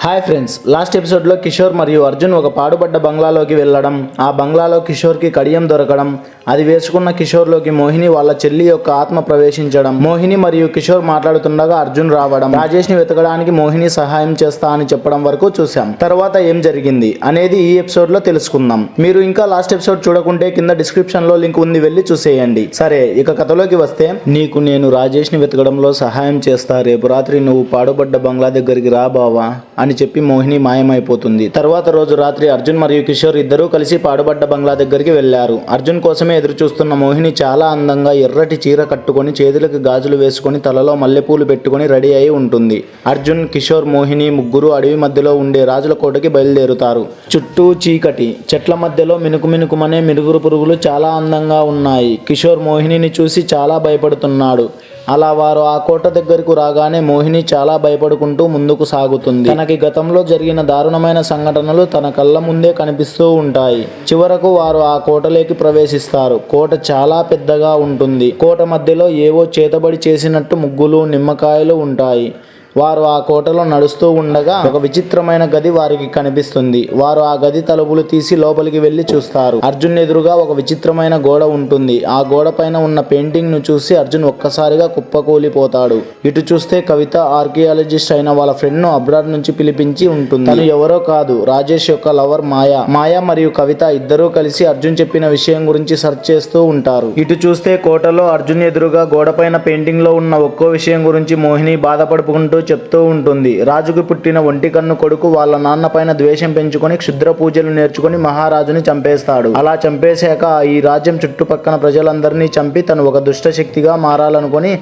Hi friends last ఎపిసోడ్లో కిషోర్ మరియు అర్జున్ ఒక పాడుపడ్డ బంగ్లాలోకి వెళ్ళడం ఆ బంగ్లాలో కిషోర్కి కడియం దొరకడం అది వేసుకున్న కిషోర్లోకి మోహిని వాళ్ళ చెల్లి యొక్క ఆత్మ ప్రవేశించడం మోహిని మరియు కిషోర్ మాట్లాడుతుండగా అర్జున్ రావడం రాజేష్ని వెతకడానికి మోహిని సహాయం చేస్తా అని చెప్పడం వరకు చూసాం తర్వాత ఏం జరిగింది అనేది ఈ ఎపిసోడ్లో తెలుసుకుందాం. మీరు ఇంకా లాస్ట్ ఎపిసోడ్ చూడకుంటే కింద డిస్క్రిప్షన్లో లింక్ ఉంది వెళ్ళి చూసేయండి. సరే ఇక కథలోకి వస్తే నీకు నేను రాజేష్ని వెతకడంలో సహాయం చేస్తా రేపు రాత్రి నువ్వు పాడుపడ్డ బంగ్లా దగ్గరికి రా బావా అని చెప్పి మోహిని మాయమైపోతుంది. తర్వాత రోజు రాత్రి అర్జున్ మరియు కిషోర్ ఇద్దరూ కలిసి పాడుబడ్డ బంగ్లా దగ్గరికి వెళ్ళారు అర్జున్ కోసమే ఎదురు చూస్తున్న మోహిని చాలా అందంగా ఎర్రటి చీర కట్టుకొని చేతులకు గాజులు వేసుకొని తలలో మల్లెపూలు పెట్టుకొని రెడీ అయి ఉంటుంది. అర్జున్ కిషోర్ మోహిని ముగ్గురు అడవి మధ్యలో ఉండే రాజుల కోటకి బయలుదేరుతారు. చుట్టూ చీకటి. చెట్ల మధ్యలో మినుకు మినుకుమనే మిరుగురు పురుగులు చాలా అందంగా ఉన్నాయి. కిషోర్ మోహినిని చూసి చాలా భయపడుతున్నాడు. అలా వారు ఆ కోట దగ్గరకు రాగానే మోహిని చాలా భయపడుకుంటూ ముందుకు సాగుతుంది. తనకి గతంలో జరిగిన దారుణమైన సంఘటనలు తన కళ్ళ ముందే కనిపిస్తూ ఉంటాయి. చివరకు వారు ఆ కోటలోకి ప్రవేశిస్తారు. కోట చాలా పెద్దగా ఉంటుంది. కోట మధ్యలో ఏవో చేతబడి చేసినట్టు ముగ్గులు నిమ్మకాయలు ఉంటాయి. వారు ఆ కోటలో నడుస్తూ ఉండగా ఒక విచిత్రమైన గది వారికి కనిపిస్తుంది. వారు ఆ గది తలుపులు తీసి లోపలికి వెళ్ళి చూస్తారు. అర్జున్ ఎదురుగా ఒక విచిత్రమైన గోడ ఉంటుంది. ఆ గోడ పైన ఉన్న పెయింటింగ్ను చూసి అర్జున్ ఒక్కసారిగా కుప్పకూలిపోతాడు. ఇటు చూస్తే కవిత ఆర్కియాలజిస్ట్ అయిన వాళ్ళ ఫ్రెండ్ను అబ్రాడ్ నుంచి పిలిపించి ఉంటుంది. తను ఎవరో కాదు రాజేష్ యొక్క లవర్ మాయా. మాయా మరియు కవిత ఇద్దరూ కలిసి అర్జున్ చెప్పిన విషయం గురించి సెర్చ్ చేస్తూ ఉంటారు. ఇటు చూస్తే కోటలో అర్జున్ ఎదురుగా గోడపైన పెయింటింగ్లో ఉన్న ఒక్కో విషయం గురించి మోహిని బాధపడుకుంటూ చెప్తూ ఉంటుంది. రాజుకు పుట్టిన ఒంటి కన్ను కొడుకు వాళ్ళ నాన్న పైన ద్వేషం పెంచుకొని క్షుద్ర పూజలు నేర్చుకుని మహారాజుని చంపేస్తాడు. అలా చంపేశాక ఈ రాజ్యం చుట్టుపక్కల ప్రజలందరినీ చంపి తను ఒక దుష్ట శక్తిగా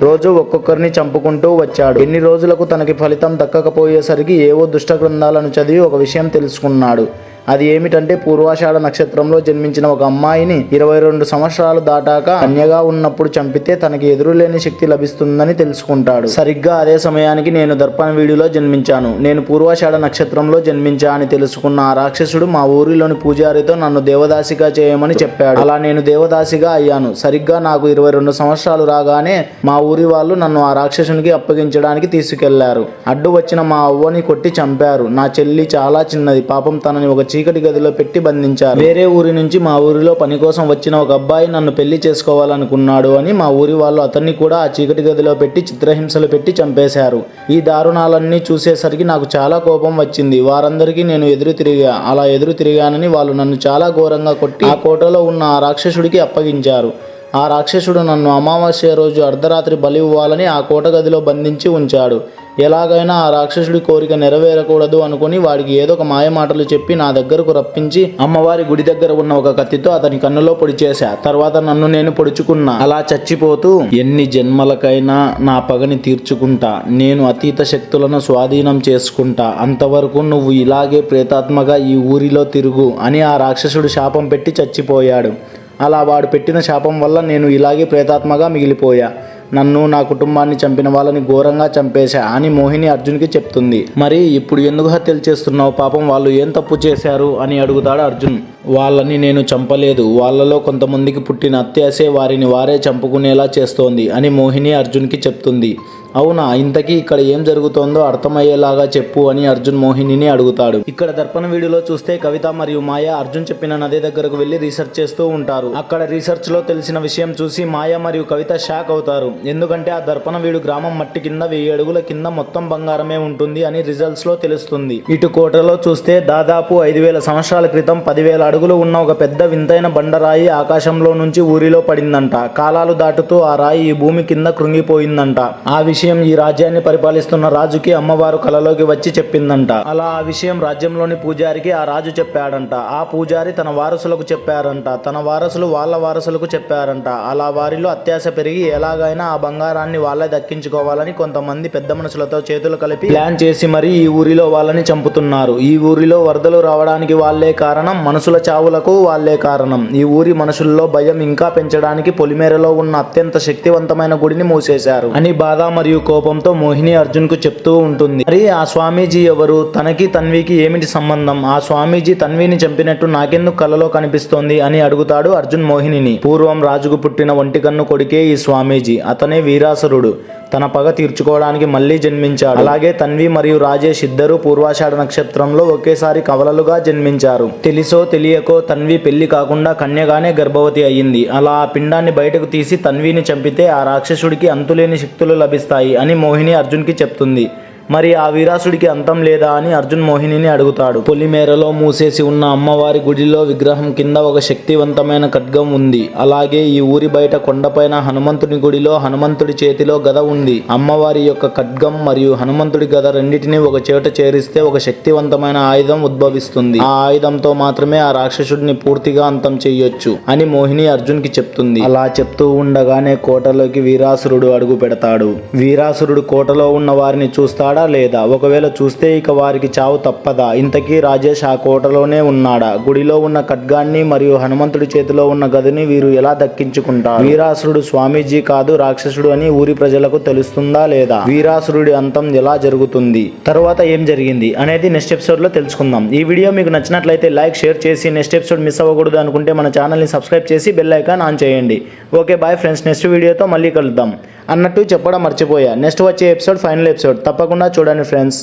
రోజు ఒక్కొక్కరిని చంపుకుంటూ వచ్చాడు. ఎన్ని రోజులకు తనకి ఫలితం దక్కకపోయేసరికి ఏవో దుష్ట గ్రంథాలను చదివి ఒక విషయం తెలుసుకున్నాడు. అది ఏమిటంటే పూర్వాషాఢ నక్షత్రంలో జన్మించిన ఒక అమ్మాయిని ఇరవై రెండు సంవత్సరాలు దాటాక అన్యగా ఉన్నప్పుడు చంపితే తనకి ఎదురులేని శక్తి లభిస్తుందని తెలుసుకుంటాడు. సరిగ్గా అదే సమయానికి నేను దర్పణ వీడియోలో జన్మించాను. నేను పూర్వాషాఢ నక్షత్రంలో జన్మించా అని తెలుసుకున్న ఆ రాక్షసుడు మా ఊరిలోని పూజారితో నన్ను దేవదాసిగా చేయమని చెప్పాడు. అలా నేను దేవదాసిగా అయ్యాను. సరిగ్గా నాకు ఇరవై రెండు సంవత్సరాలు రాగానే మా ఊరి వాళ్ళు నన్ను ఆ రాక్షసునికి అప్పగించడానికి తీసుకెళ్ళారు. అడ్డు వచ్చిన మా అవ్వని కొట్టి చంపారు. నా చెల్లి చాలా చిన్నది. పాపం తనని ఒక చీకటి గదిలో పెట్టి బంధించారు. వేరే ఊరి నుంచి మా ఊరిలో పని కోసం వచ్చిన ఒక అబ్బాయి నన్ను పెళ్ళి చేసుకోవాలనుకున్నాడు అని మా ఊరి వాళ్ళు అతన్ని కూడా ఆ చీకటి గదిలో పెట్టి చిత్రహింసలు పెట్టి చంపేశారు. ఈ దారుణాలన్నీ చూసేసరికి నాకు చాలా కోపం వచ్చింది. వారందరికీ నేను ఎదురు తిరిగా అలా ఎదురు తిరిగానని వాళ్ళు నన్ను చాలా ఘోరంగా కొట్టి ఆ కోటలో ఉన్న ఆ రాక్షసుడికి అప్పగించారు. ఆ రాక్షసుడు నన్ను అమావాస్య రోజు అర్ధరాత్రి బలి ఇవ్వాలని ఆ కోట గదిలో బంధించి ఉంచాడు. ఎలాగైనా ఆ రాక్షసుడి కోరిక నెరవేరకూడదు అనుకుని వాడికి ఏదో ఒక మాయ మాటలు చెప్పి నా దగ్గరకు రప్పించి అమ్మవారి గుడి దగ్గర ఉన్న ఒక కత్తితో అతని కన్నులో పొడి చేశా. తర్వాత నన్ను నేను పొడుచుకున్నా. అలా చచ్చిపోతూ ఎన్ని జన్మలకైనా నా పగని తీర్చుకుంటా. నేను అతీత శక్తులను స్వాధీనం చేసుకుంటా. అంతవరకు నువ్వు ఇలాగే ప్రేతాత్మగా ఈ ఊరిలో తిరుగు అని ఆ రాక్షసుడు శాపం పెట్టి చచ్చిపోయాడు. అలా వాడు పెట్టిన శాపం వల్ల నేను ఇలాగే ప్రేతాత్మగా మిగిలిపోయా. నన్ను నా కుటుంబాన్ని చంపిన వాళ్ళని ఘోరంగా చంపేశా అని మోహిని అర్జున్కి చెప్తుంది. మరి ఇప్పుడు ఎందుకు హత్యలు చేస్తున్నావు? పాపం వాళ్ళు ఏం తప్పు చేశారు? అని అడుగుతాడు అర్జున్. వాళ్ళని నేను చంపలేదు. వాళ్ళలో కొంతమందికి పుట్టిన అత్యాసే వారిని వారే చంపుకునేలా చేస్తోంది అని మోహిని అర్జున్కి చెప్తుంది. అవునా? ఇంతకీ ఇక్కడ ఏం జరుగుతోందో అర్థమయ్యేలాగా చెప్పు అని అర్జున్ మోహినిని అడుగుతాడు. ఇక్కడ దర్పణ వీడియోలో చూస్తే కవిత మరియు మాయ అర్జున్ చెప్పిన నది దగ్గరకు వెళ్ళి రీసెర్చ్ చేస్తూ ఉంటారు. అక్కడ రీసెర్చ్లో తెలిసిన విషయం చూసి మాయ మరియు కవిత షాక్ అవుతారు. ఎందుకంటే ఆ దర్పణ వీడు గ్రామం మట్టి కింద వెయ్యి అడుగుల కింద మొత్తం బంగారమే ఉంటుంది అని రిజల్ట్స్లో తెలుస్తుంది. ఇటు కోటలో చూస్తే దాదాపు ఐదు వేల సంవత్సరాల క్రితం పదివేల అడుగులు ఉన్న ఒక పెద్ద వింతైన బండరాయి ఆకాశంలో నుంచి ఊరిలో పడిందంట. కాలాలు దాటుతూ ఆ రాయి ఈ భూమి కింద కృంగిపోయిందంట. ఆ విషయం ఈ రాజ్యాన్ని పరిపాలిస్తున్న రాజుకి అమ్మవారు కలలోకి వచ్చి చెప్పిందంట. అలా ఆ విషయం రాజ్యంలోని పూజారికి ఆ రాజు చెప్పాడంట. ఆ పూజారి తన వారసులకు చెప్పారంట. తన వారసులు వాళ్ళ వారసులకు చెప్పారంట. అలా వారిలో అత్యాశ పెరిగి ఎలాగైనా ఆ బంగారాన్ని వాళ్ళే దక్కించుకోవాలని కొంతమంది పెద్ద మనుషులతో చేతులు కలిపి ప్లాన్ చేసి మరీ ఈ ఊరిలో వాళ్ళని చంపుతున్నారు. ఈ ఊరిలో వరదలు రావడానికి వాళ్ళే కారణం మనుషుల చావులకు వాళ్ళే కారణం. ఈ ఊరి మనుషుల్లో భయం ఇంకా పెంచడానికి పొలిమేరలో ఉన్న అత్యంత శక్తివంతమైన గుడిని మూసేశారు. అని బాధ మరియు కోపంతో మోహిని అర్జున్కు చెప్తూ ఉంటుంది. మరి ఆ స్వామీజీ ఎవరు? తనకి తన్వికి ఏమిటి సంబంధం? ఆ స్వామీజీ తన్విని చంపినట్టు నాకెందుకు కలలో కనిపిస్తోంది అని అడుగుతాడు అర్జున్ మోహినిని. పూర్వం రాజుకు పుట్టిన ఒంటికన్ను కొడుకే ఈ స్వామీజీ. అతనే వీరాసురుడు. తన పగ తీర్చుకోవడానికి మళ్ళీ జన్మించాడు. అలాగే తన్వి మరియు రాజేష్ ఇద్దరు పూర్వాషాఢ నక్షత్రంలో ఒకేసారి కవలలుగా జన్మించారు. తెలిసో తెలియకో తన్వి పెళ్ళి కాకుండా కన్యగానే గర్భవతి అయ్యింది. అలా ఆ పిండాన్ని బయటకు తీసి తన్విని చంపితే ఆ రాక్షసుడికి అంతులేని శక్తులు లభిస్తాయి అని మోహిని అర్జున్కి చెప్తుంది. మరి ఆ వీరాసుడికి అంతం లేదా అని అర్జున్ మోహినిని అడుగుతాడు. పొలిమేరలో మూసేసి ఉన్న అమ్మవారి గుడిలో విగ్రహం కింద ఒక శక్తివంతమైన ఖడ్గం ఉంది. అలాగే ఈ ఊరి బయట కొండపైన హనుమంతుని గుడిలో హనుమంతుడి చేతిలో గద ఉంది. అమ్మవారి యొక్క ఖడ్గం మరియు హనుమంతుడి గద రెండింటిని ఒక చోట చేరిస్తే ఒక శక్తివంతమైన ఆయుధం ఉద్భవిస్తుంది. ఆ ఆయుధంతో మాత్రమే ఆ రాక్షసుడిని పూర్తిగా అంతం చేయొచ్చు అని మోహిని అర్జున్కి చెప్తుంది. అలా చెప్తూ ఉండగానే కోటలోకి వీరాసురుడు అడుగు పెడతాడు. వీరాసురుడు కోటలో ఉన్న వారిని చూస్తాడు. చూస్తాడా లేదా? ఒకవేళ చూస్తే ఇక వారికి చావు తప్పదా? ఇంతకీ రాజేష్ ఆ కోటలోనే ఉన్నాడా? గుడిలో ఉన్న ఖడ్గాన్ని మరియు హనుమంతుడి చేతిలో ఉన్న గదిని వీరు ఎలా దక్కించుకుంటారు? వీరాసురుడు స్వామీజీ కాదు రాక్షసుడు అని ఊరి ప్రజలకు తెలుస్తుందా లేదా? వీరాసురుడి అంతం ఎలా జరుగుతుంది? తరువాత ఏం జరిగింది అనేది నెక్స్ట్ ఎపిసోడ్లో తెలుసుకుందాం. ఈ వీడియో మీకు నచ్చినట్లయితే లైక్ షేర్ చేసి నెక్స్ట్ ఎపిసోడ్ మిస్ అవ్వకూడదు అనుకుంటే మన ఛానల్ని సబ్స్క్రైబ్ చేసి బెల్ ఐకాన్ ఆన్ చేయండి. Okay bye friends. నెక్స్ట్ వీడియోతో మళ్ళీ కలుద్దాం. అన్నట్టు చెప్పడం మర్చిపోయా. నెక్స్ట్ వచ్చే ఎపిసోడ్ ఫైనల్ ఎపిసోడ్. తప్పకుండా చూడండి ఫ్రెండ్స్